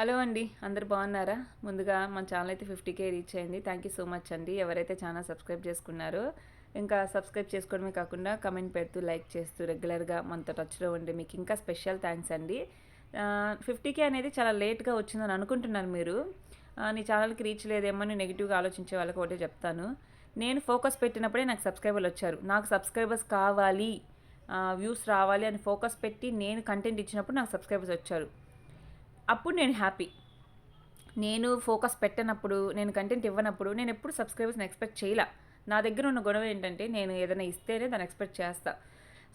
Hello అండి అందరు బాగున్నారా? ముందుగా మన ఛానల్ అయితే ఫిఫ్టీకే రీచ్ అయింది. థ్యాంక్ యూ సో మచ్ అండి. ఎవరైతే ఛానల్ సబ్స్క్రైబ్ చేసుకున్నారో ఇంకా సబ్స్క్రైబ్ చేసుకోవడమే కాకుండా కమెంట్ పెడుతూ లైక్ చేస్తూ రెగ్యులర్గా మనతో టచ్లో ఉండి మీకు ఇంకా స్పెషల్ థ్యాంక్స్ అండి. ఫిఫ్టీకే అనేది చాలా లేట్గా వచ్చిందని అనుకుంటున్నారు మీరు. నీ ఛానల్కి రీచ్ లేదేమో అని నెగిటివ్గా ఆలోచించే వాళ్ళకి ఒకటే చెప్తాను. నేను ఫోకస్ పెట్టినప్పుడే నాకు సబ్స్క్రైబర్లు వచ్చారు. నాకు సబ్స్క్రైబర్స్ కావాలి వ్యూస్ రావాలి అని ఫోకస్ పెట్టి నేను కంటెంట్ ఇచ్చినప్పుడు నాకు సబ్స్క్రైబర్స్ వచ్చారు. అప్పుడు నేను హ్యాపీ. నేను ఫోకస్ పెట్టనప్పుడు నేను కంటెంట్ ఇవ్వనప్పుడు నేను ఎప్పుడు సబ్స్క్రైబర్స్ని ఎక్స్పెక్ట్ చేయలే. నా దగ్గర ఉన్న గొడవ ఏంటంటే నేను ఏదైనా ఇస్తేనే దాన్ని ఎక్స్పెక్ట్ చేస్తా.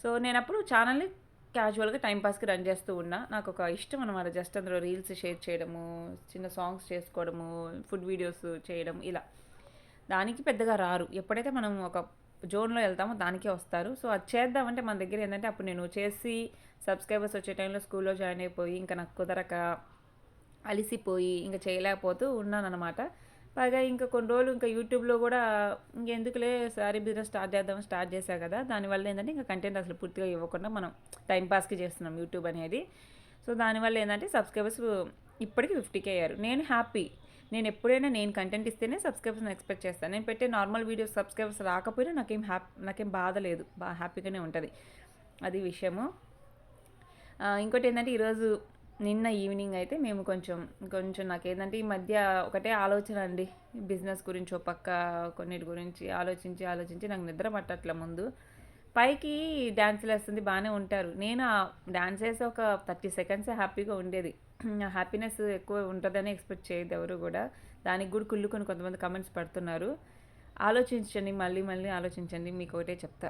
సో నేను అప్పుడు ఛానల్ని క్యాజువల్గా టైంపాస్కి రన్ చేస్తూ ఉన్నా. నాకు ఒక ఇష్టం అనమాట జస్ట్ అందులో రీల్స్ షేర్ చేయడము చిన్న సాంగ్స్ చేసుకోవడము ఫుడ్ వీడియోస్ చేయడం ఇలా. దానికి పెద్దగా రారు. ఎప్పుడైతే మనం ఒక జోన్లో వెళ్తామో దానికే వస్తారు. సో అది చేద్దామంటే మన దగ్గర ఏంటంటే అప్పుడు నేను చేసి సబ్స్క్రైబర్స్ వచ్చే టైంలో స్కూల్లో జాయిన్ అయిపోయి ఇంకా నాకు కుదరక అలిసిపోయి ఇంకా చేయలేకపోతూ ఉన్నాను అనమాట పైగా ఇంకా కొన్ని రోజులు ఇంకా యూట్యూబ్లో కూడా ఇంకెందుకులే సారీ బిజినెస్ స్టార్ట్ చేద్దాం స్టార్ట్ చేశా కదా దానివల్ల ఏంటంటే ఇంకా కంటెంట్ అసలు పూర్తిగా ఇవ్వకుండా మనం టైంపాస్కి చేస్తున్నాం యూట్యూబ్ అనేది. సో దానివల్ల ఏంటంటే సబ్స్క్రైబర్స్ ఇప్పటికీ ఫిఫ్టీకే అయ్యారు. నేను హ్యాపీ. నేను ఎప్పుడైనా నేను కంటెంట్ ఇస్తేనే సబ్స్క్రైబర్స్ని ఎక్స్పెక్ట్ చేస్తాను. నేను పెట్టే నార్మల్ వీడియోస్ సబ్స్క్రైబర్స్ రాకపోయినా నాకేం హ్యాపీ నాకేం బాధ లేదు. బాగా హ్యాపీగానే ఉంటుంది. అది విషయము. ఇంకోటి ఏంటంటే ఈరోజు నిన్న ఈవినింగ్ అయితే మేము కొంచెం కొంచెం నాకు ఏంటంటే ఈ మధ్య ఒకటే ఆలోచన అండి. బిజినెస్ గురించి ఒక పక్క కొన్నిటి గురించి ఆలోచించి ఆలోచించి నాకు నిద్ర పట్టట్ల ముందు. పైకి డ్యాన్సులు వేస్తుంది బాగానే ఉంటారు. నేను డ్యాన్స్ వేసి ఒక థర్టీ సెకండ్స్ హ్యాపీగా ఉండేది. హ్యాపీనెస్ ఎక్కువ ఉంటుందని ఎక్స్పెక్ట్ చేయదు ఎవరు కూడా. దానికి కూడా కుళ్ళుకొని కొంతమంది కమెంట్స్ పడుతున్నారు. ఆలోచించండి మళ్ళీ మళ్ళీ ఆలోచించండి మీకు ఒకటే చెప్తా.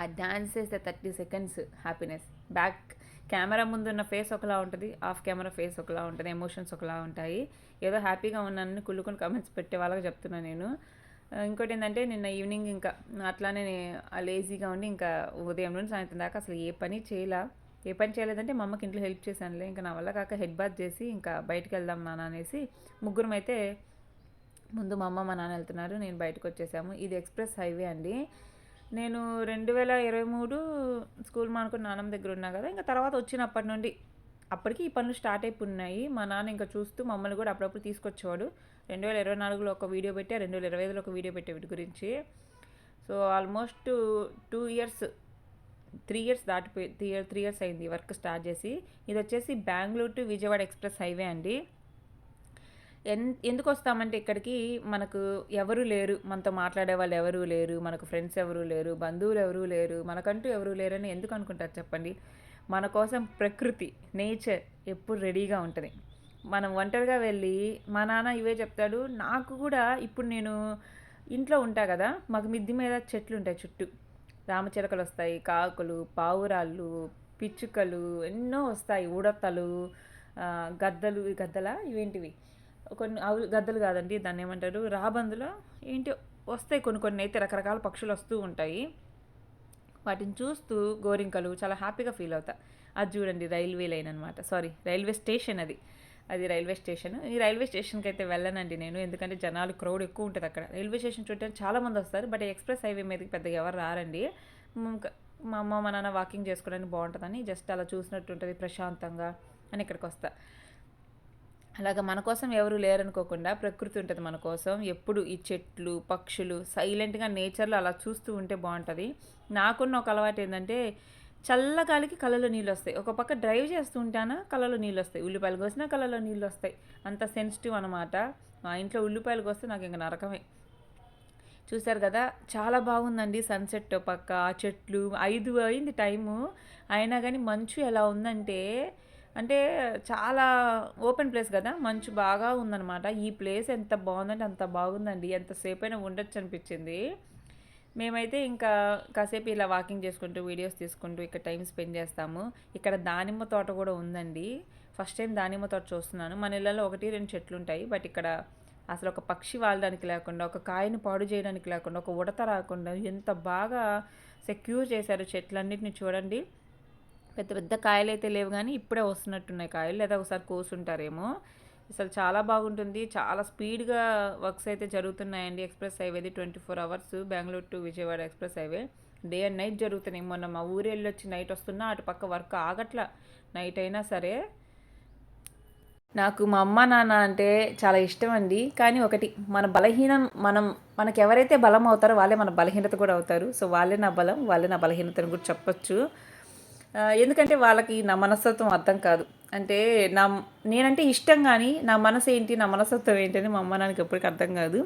ఆ డ్యాన్స్ వేస్తే thirty seconds happiness back camera ముందు ఉన్న ఫేస్ ఒకలా ఉంటుంది ఆఫ్ కెమెరా ఫేస్ ఒకలా ఉంటుంది ఎమోషన్స్ ఒకలా ఉంటాయి. ఏదో హ్యాపీగా ఉన్నానని కుళ్ళుకొని కమెంట్స్ పెట్టే వాళ్ళకి చెప్తున్నాను నేను. ఇంకోటి ఏంటంటే నిన్న ఈవినింగ్ ఇంకా అట్లానే లేజీగా ఉండి ఇంకా ఉదయం నుండి సాయంత్రం దాకా అసలు ఏ పని చేయలా. ఏ పని చేయలేదంటే మా అమ్మకి ఇంట్లో హెల్ప్ చేశానులే. ఇంకా నా వల్ల కాక హెడ్ బాత్ చేసి ఇంకా బయటకు వెళ్దాం నాన్న అనేసి ముగ్గురం అయితే ముందు మా అమ్మ మా నాన్న వెళ్తున్నారు. నేను బయటకు వచ్చేసాము. ఇది ఎక్స్ప్రెస్ హైవే అండి. నేను రెండు వేల ఇరవై మూడు స్కూల్ మానుకుని నాన్నమ్మ దగ్గర ఉన్నా కదా ఇంకా తర్వాత వచ్చినప్పటి నుండి అప్పటికి ఈ పనులు స్టార్ట్ అయిపోయినాయి. మా నాన్న ఇంకా చూస్తూ మమ్మల్ని కూడా అప్పుడప్పుడు తీసుకొచ్చేవాడు. రెండు వేల ఇరవై నాలుగులో ఒక వీడియో పెట్టి రెండు వేల ఇరవై ఐదులో ఒక వీడియో పెట్టే వీటి గురించి. So almost two years three years దాటిపోయి త్రీ ఇయర్ త్రీ ఇయర్స్ అయింది వర్క్ స్టార్ట్ చేసి. ఇది వచ్చేసి Bengaluru to Vijayawada express highway అండి. ఎన్ ఎందుకు వస్తామంటే ఇక్కడికి మనకు ఎవరు లేరు మనతో మాట్లాడే వాళ్ళు ఎవరూ లేరు మనకు ఫ్రెండ్స్ ఎవరూ లేరు బంధువులు ఎవరూ లేరు మనకంటూ ఎవరూ లేరని ఎందుకు అనుకుంటారు చెప్పండి? మన కోసం ప్రకృతి నేచర్ ఎప్పుడు రెడీగా ఉంటుంది. మనం ఒంటరిగా వెళ్ళి మా నాన్న ఇవే చెప్తాడు. నాకు కూడా ఇప్పుడు నేను ఇంట్లో ఉంటా కదా మాకు మిద్ది మీద చెట్లు ఉంటాయి చుట్టూ. రామచిలకలు వస్తాయి కాకులు పావురాళ్ళు పిచ్చుకలు ఎన్నో వస్తాయి ఉడతలు గద్దలు గద్దల ఇవేంటివి? కొన్ని అవు గద్దలు కాదండి దాన్ని ఏమంటారు? రాబందులో ఏంటి వస్తాయి కొన్ని కొన్ని అయితే రకరకాల పక్షులు వస్తూ ఉంటాయి. వాటిని చూస్తూ గోరింకలు చాలా హ్యాపీగా ఫీల్ అవుతా. అది చూడండి రైల్వే లైన్ అనమాట సారీ రైల్వే స్టేషన్ అది. అది రైల్వే స్టేషన్. ఈ రైల్వే స్టేషన్కి అయితే వెళ్ళనండి నేను ఎందుకంటే జనాలు క్రౌడ్ ఎక్కువ ఉంటుంది అక్కడ. రైల్వే స్టేషన్ చూడటానికి చాలామంది వస్తారు బట్ ఎక్స్ప్రెస్ హైవే మీదకి పెద్దగా ఎవరు రారండి. మా అమ్మ మా నాన్న వాకింగ్ చేసుకోవడానికి బాగుంటుందని జస్ట్ అలా చూసినట్టు ఉంటుంది ప్రశాంతంగా అని ఇక్కడికి వస్తా. అలాగా మన కోసం ఎవరు లేరనుకోకుండా ప్రకృతి ఉంటుంది మన కోసం. ఎప్పుడు ఈ చెట్లు పక్షులు సైలెంట్గా నేచర్లో అలా చూస్తూ ఉంటే బాగుంటుంది. నాకున్న ఒక అలవాటు ఏంటంటే చల్లగాలికి కళ్ళలో నీళ్ళు వస్తాయి. ఒక పక్క డ్రైవ్ చేస్తూ ఉంటానా కళ్ళలో నీళ్ళు వస్తాయి. ఉల్లిపాయలు కోసినా కళ్ళలో నీళ్ళు వస్తాయి. అంత సెన్సిటివ్ అనమాట మా ఇంట్లో ఉల్లిపాయలు కోస్తే నాకు ఇంకా నరకమే. చూశారు కదా? చాలా బాగుందండి సన్సెట్ పక్క చెట్లు. ఐదు అయింది టైము అయినా కానీ మంచు ఎలా ఉందంటే అంటే చాలా ఓపెన్ ప్లేస్ కదా? మంచు బాగా ఉందన్నమాట. ఈ ప్లేస్ ఎంత బాగుందంటే అంత బాగుందండి. ఎంతసేపు అయినా ఉండొచ్చు అనిపించింది. మేమైతే ఇంకా కాసేపు ఇలా వాకింగ్ చేసుకుంటూ వీడియోస్ తీసుకుంటూ ఇక్కడ టైం స్పెండ్ చేస్తాము. ఇక్కడ దానిమ్మ తోట కూడా ఉందండి. ఫస్ట్ టైం దానిమ్మ తోట చూస్తున్నాను. మన ఇళ్ళలో ఒకటి రెండు చెట్లు ఉంటాయి. బట్ ఇక్కడ అసలు ఒక పక్షి వాలడానికి లేకుండా ఒక కాయని పాడు చేయడానికి లేకుండా ఒక ఉడత రాకుండా ఎంత బాగా సెక్యూర్ చేశారు చెట్లన్నిటిని చూడండి. పెద్ద పెద్ద కాయలు అయితే లేవు కానీ ఇప్పుడే వస్తున్నట్టున్నాయి కాయలు. లేదా ఒకసారి కోసుంటారేమో. అసలు చాలా బాగుంటుంది. చాలా స్పీడ్గా వర్క్స్ అయితే జరుగుతున్నాయండి. Express హైవేది twenty four hours Bengaluru to Vijayawada express highway. Day and night జరుగుతున్నాయి. మొన్న మా ఊరు వచ్చి నైట్ వస్తున్నా అటు పక్క వర్క్ ఆగట్ల నైట్ అయినా సరే. నాకు మా అమ్మ నాన్న అంటే చాలా ఇష్టం అండి. కానీ ఒకటి మన బలహీనం మనం మనకు ఎవరైతే బలం అవుతారో వాళ్ళే మన బలహీనత కూడా అవుతారు. సో వాళ్ళే నా బలం వాళ్ళే నా బలహీనతను కూడా చెప్పొచ్చు. ఎందుకంటే వాళ్ళకి నా మనస్తత్వం అర్థం కాదు. అంటే నా నేనంటే ఇష్టం కానీ నా మనసు ఏంటి నా మనస్తత్వం ఏంటి అని మా అమ్మ నాన్నకి ఎప్పటికీ అర్థం కాదు.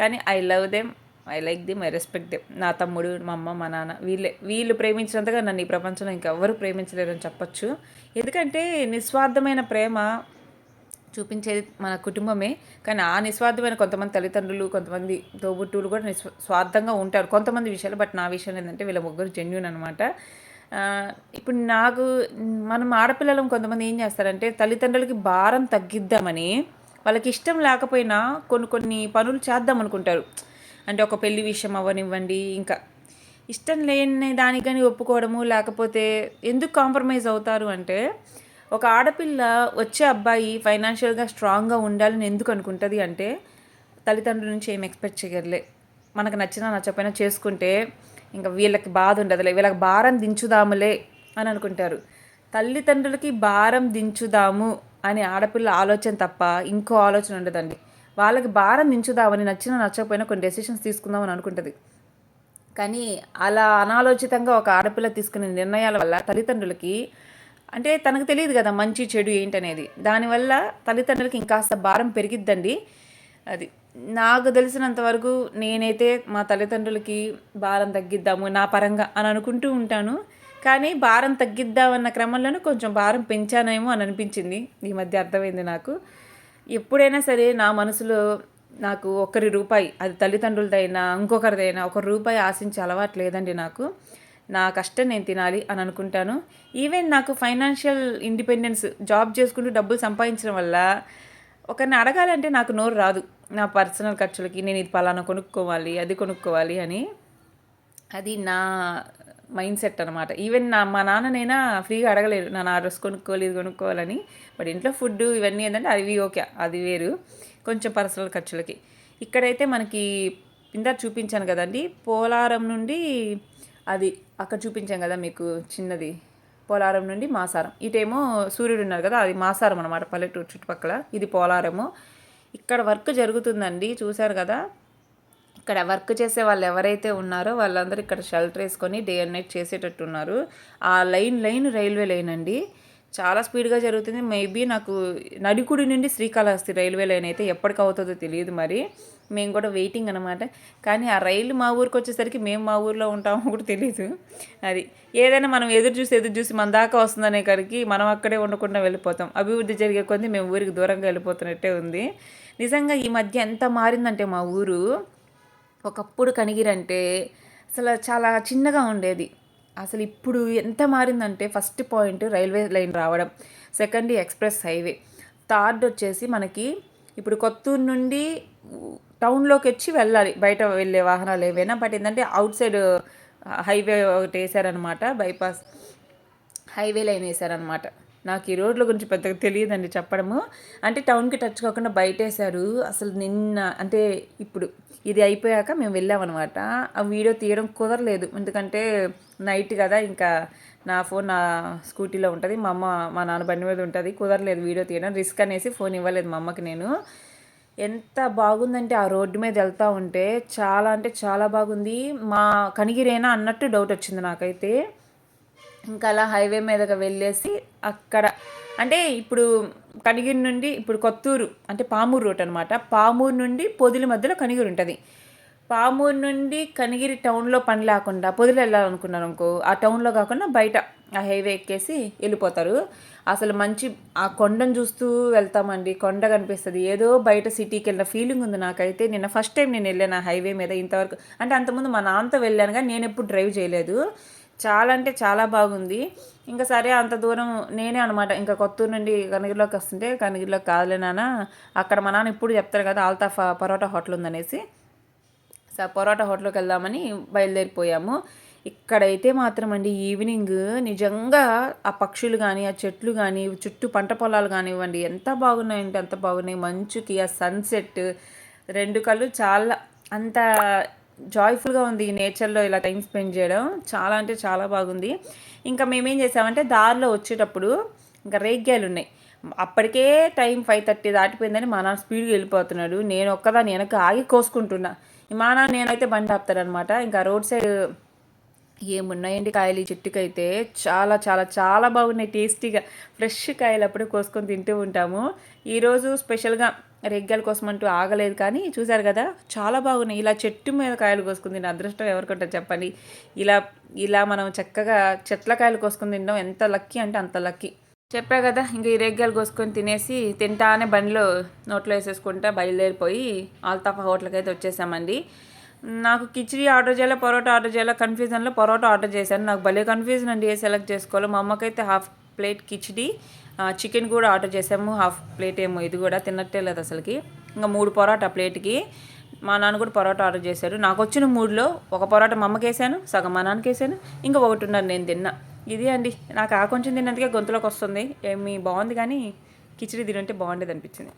కానీ I love them I like them I respect them నా తమ్ముడు మా అమ్మ మా నాన్న వీళ్ళే వీళ్ళు ప్రేమించినంతగా నన్ను ఈ ప్రపంచంలో ఇంకెవ్వరు ప్రేమించలేరని చెప్పొచ్చు. ఎందుకంటే నిస్వార్థమైన ప్రేమ చూపించేది మన కుటుంబమే. కానీ ఆ నిస్వార్థమైన కొంతమంది తల్లిదండ్రులు కొంతమంది తోబుట్టువులు కూడా నిస్వ స్వార్థంగా ఉంటారు కొంతమంది విషయాలు. బట్ నా విషయం ఏంటంటే వీళ్ళ ముగ్గురు జెన్యున్ అనమాట ఇప్పుడు నాకు మనం ఆడపిల్లలం కొంతమంది ఏం చేస్తారంటే తల్లిదండ్రులకి భారం తగ్గిద్దామని వాళ్ళకి ఇష్టం లేకపోయినా కొన్ని కొన్ని పనులు చేద్దాం అనుకుంటారు. అంటే ఒక పెళ్ళి విషయం అవ్వనివ్వండి ఇంకా. ఇష్టం లేని దానికని ఒప్పుకోవడము లేకపోతే ఎందుకు కాంప్రమైజ్ అవుతారు అంటే ఒక ఆడపిల్ల వచ్చే అబ్బాయి ఫైనాన్షియల్గా స్ట్రాంగ్గా ఉండాలని ఎందుకు అనుకుంటుంది అంటే తల్లిదండ్రుల నుంచి ఏం ఎక్స్పెక్ట్ చేయగలలే మనకు నచ్చినా నచ్చకపోయినా చేసుకుంటే ఇంకా వీళ్ళకి బాధ ఉండదులే వీళ్ళకి భారం దించుదాములే అని అనుకుంటారు. తల్లిదండ్రులకి భారం దించుదాము అని ఆడపిల్ల ఆలోచన తప్ప ఇంకో ఆలోచన ఉండదండి. వాళ్ళకి భారం దించుదామని నచ్చినా నచ్చకపోయినా కొన్ని డెసిషన్స్ తీసుకుందామని అనుకుంటుంది. కానీ అలా అనాలోచితంగా ఒక ఆడపిల్ల తీసుకునే నిర్ణయాల వల్ల తల్లిదండ్రులకి అంటే తనకు తెలియదు కదా మంచి చెడు ఏంటనేది. దానివల్ల తల్లిదండ్రులకి ఇంకాస్త భారం పెరిగిద్దండి. అది. నాకు తెలిసినంత వరకు నేనైతే మా తల్లిదండ్రులకి భారం తగ్గిద్దాము నా పరంగా అని అనుకుంటూ ఉంటాను. కానీ భారం తగ్గిద్దామన్న క్రమంలోనే కొంచెం భారం పెంచానేమో అని అనిపించింది. ఈ మధ్య అర్థమైంది నాకు. ఎప్పుడైనా సరే నా మనసులో నాకు ఒక్కరి రూపాయి అది తల్లిదండ్రులదైనా ఇంకొకరిదైనా ఒక రూపాయి ఆశించే అలవాటు లేదండి నాకు. నా కష్టం నేను తినాలి అని అనుకుంటాను. ఈవెన్ నాకు ఫైనాన్షియల్ ఇండిపెండెన్స్ జాబ్ చేసుకుంటూ డబ్బులు సంపాదించడం వల్ల ఒకరిని అడగాలంటే నాకు నోరు రాదు. నా పర్సనల్ ఖర్చులకి నేను ఇది పలానా కొనుక్కోవాలి అది కొనుక్కోవాలి అని. అది నా మైండ్ సెట్ అనమాట ఈవెన్ నా మా నాన్ననైనా ఫ్రీగా అడగలేదు నా నా డ్రెస్ కొనుక్కోవాలి ఇది కొనుక్కోవాలని. బట్ ఇంట్లో ఫుడ్ ఇవన్నీ ఏంటంటే అవి ఓకే అది వేరు. కొంచెం పర్సనల్ ఖర్చులకి. ఇక్కడైతే మనకి ఇందా చూపించాను కదండి పోలారం నుండి అది అక్కడ చూపించాం కదా మీకు చిన్నది. పోలారం నుండి మాసారం. ఇటేమో సూర్యుడు ఉన్నారు కదా అది మాసారం అనమాట పల్లెటూరు చుట్టుపక్కల. ఇది పోలారము. ఇక్కడ వర్క్ జరుగుతుందండి చూశారు కదా. ఇక్కడ వర్క్ చేసే వాళ్ళు ఎవరైతే ఉన్నారో వాళ్ళందరూ ఇక్కడ షెల్టర్ వేసుకొని డే అండ్ నైట్ చేసేటట్టు ఉన్నారు ఆ లైన్ లైన్ రైల్వే లైన్ అండి. చాలా స్పీడ్గా జరుగుతుంది. మేబీ నాకు నడికుడి నుండి శ్రీకాళహస్తి రైల్వే లైన్ అయితే ఎప్పటికి అవుతుందో తెలియదు మరి. మేము కూడా వెయిటింగ్ అనమాట కానీ ఆ రైలు మా ఊరికి వచ్చేసరికి మేము మా ఊర్లో ఉంటామో కూడా తెలియదు అది ఏదైనా మనం ఎదురు చూసి ఎదురు చూసి మన దాకా వస్తుందనే కరికి మనం అక్కడే ఉండకుండా వెళ్ళిపోతాం. అభివృద్ధి జరిగే కొద్దీ మేము ఊరికి దూరంగా వెళ్ళిపోతున్నట్టే ఉంది. నిజంగా ఈ మధ్య ఎంత మారిందంటే మా ఊరు. ఒకప్పుడు కనిగిరంటే అసలు చాలా చిన్నగా ఉండేది. అసలు ఇప్పుడు ఎంత మారిందంటే ఫస్ట్ పాయింట్ రైల్వే లైన్ రావడం సెకండ్ ఎక్స్ప్రెస్ హైవే. థర్డ్ వచ్చేసి మనకి ఇప్పుడు కొత్తూరు నుండి టౌన్లోకి వచ్చి వెళ్ళాలి బయట వెళ్ళే వాహనాలు ఏవైనా. బట్ ఏంటంటే అవుట్ సైడ్ హైవే ఒకటి వేసారనమాట బైపాస్ హైవే లైన్ వేసారనమాట నాకు ఈ రోడ్ల గురించి పెద్దగా తెలియదండి చెప్పడము. అంటే టౌన్కి టచ్ కాకుండా బయట వేసారు అసలు నిన్న అంటే ఇప్పుడు ఇది అయిపోయాక మేము వెళ్ళామన్నమాట. ఆ వీడియో తీయడం కుదరలేదు. ఎందుకంటే నైట్ కదా ఇంకా నా ఫోన్ నా స్కూటీలో ఉంటుంది. మా అమ్మ మా నాన్న బండి మీద ఉంటుంది. కుదరలేదు వీడియో తీయడం. రిస్క్ అనేసి ఫోన్ ఇవ్వలేదు మా అమ్మకి నేను. ఎంత బాగుందంటే ఆ రోడ్డు మీద వెళ్తూ ఉంటే చాలా అంటే చాలా బాగుంది. మా కనిగిరేనా అన్నట్టు డౌట్ వచ్చింది నాకైతే. ఇంకా అలా హైవే మీదగా వెళ్ళేసి అక్కడ అంటే ఇప్పుడు కనిగిరి నుండి ఇప్పుడు కొత్తూరు అంటే పామూరు రూట్ అనమాట పామూరు నుండి పొదిలి మధ్యలో కనిగిరి ఉంటుంది. పామూరు నుండి కనిగిరి టౌన్లో పని లేకుండా పొదిలి వెళ్ళాలనుకున్నారు అనుకో ఆ టౌన్లో కాకుండా బయట ఆ హైవే ఎక్కేసి వెళ్ళిపోతారు. అసలు మంచి ఆ కొండను చూస్తూ వెళ్తామండి. కొండ కనిపిస్తుంది. ఏదో బయట సిటీకి వెళ్ళిన ఫీలింగ్ ఉంది నాకైతే. నిన్న ఫస్ట్ టైం నేను వెళ్ళాను ఆ హైవే మీద ఇంతవరకు. అంటే అంతకుముందు మా నాన్నతో వెళ్ళాను కానీ నేను ఎప్పుడు డ్రైవ్ చేయలేదు. చాలా అంటే చాలా బాగుంది. ఇంకా సరే అంత దూరం నేనే అనమాట ఇంకా కొత్తూరు నుండి కనగిరిలోకి వస్తుంటే కనగిరిలోకి కాదులే నాన్న. అక్కడ మా నాన్న ఇప్పుడు చెప్తారు కదా ఆల్తాఫ్ పరోటా హోటల్ ఉందనేసి. సో పరోటా హోటల్కి వెళ్దామని బయలుదేరిపోయాము. ఇక్కడైతే మాత్రం అండి ఈవినింగ్ నిజంగా ఆ పక్షులు కానీ ఆ చెట్లు కానీ చుట్టూ పంట పొలాలు కానివ్వండి ఎంత బాగున్నాయంటే అంత బాగున్నాయి. మంచుకి ఆ సన్సెట్ రెండు కళ్ళు చాలా అంత జాయ్ఫుల్గా ఉంది ఈ నేచర్లో ఇలా టైం స్పెండ్ చేయడం. చాలా అంటే చాలా బాగుంది. ఇంకా మేమేం చేసామంటే దారిలో వచ్చేటప్పుడు ఇంకా రేగ్యాలు ఉన్నాయి. అప్పటికే టైం ఫైవ్ థర్టీ దాటిపోయిందని మా నాన్న స్పీడ్గా వెళ్ళిపోతున్నాడు. నేను ఒక్కదాని వెనక ఆగి కోసుకుంటున్నా. మా నాన్న నేనైతే బండి ఆపుతాడనమాట. ఇంకా రోడ్ సైడ్ ఏమున్నాయండి కాయలు? ఈ చెట్టుకైతే చాలా చాలా చాలా బాగున్నాయి. టేస్టీగా ఫ్రెష్ కాయలు అప్పుడే కోసుకొని తింటూ ఉంటాము. ఈరోజు స్పెషల్గా రెగ్గల కోసం అంటూ ఆగలేదు కానీ చూసారు కదా చాలా బాగున్నాయి. ఇలా చెట్టు మీద కాయలు కోసుకుంది అదృష్టం ఎవరికంటే చెప్పండి? ఇలా ఇలా మనం చక్కగా చెట్ల కాయలు కోసుకుని తినడం ఎంత లక్కీ అంటే అంత లక్కీ. చెప్పా కదా ఇంక ఈ రెగ్గాలు కోసుకొని తినేసి తింటానే బండిలో నోట్లో వేసేసుకుంటా బయలుదేరిపోయి ఆల్తాఫా హోటల్కి అయితే వచ్చేసామండి. నాకు కిచిడి ఆర్డర్ చేయాలా పరోటా ఆర్డర్ చేయాలా కన్ఫ్యూజన్లో పరోటా ఆర్డర్ చేశాను. నాకు భలే కన్ఫ్యూజన్ అండి ఏ సెలెక్ట్ చేసుకోవాలో. మా అమ్మకైతే హాఫ్ ప్లేట్ కిచిడి చికెన్ కూడా ఆర్డర్ చేసాము. హాఫ్ ప్లేట్ ఏమో ఇది కూడా తిన్నట్టే లేదు అసలుకి. ఇంకా మూడు పొరాటా ప్లేట్కి. మా నాన్న కూడా పొరాటా ఆర్డర్ చేశారు నాకు వచ్చిన మూడులో ఒక పరోటా మా అమ్మకి వేసాను సగం మా నాన్నకి వేసాను ఇంకా ఒకటిన్నర నేను తిన్నా. ఇది అండి. నాకు ఆ కొంచెం తిన్నందుకే గొంతులోకి వస్తుంది. ఏమి బాగుంది కానీ కిచిడి తినంటే బాగుండేది అనిపించింది.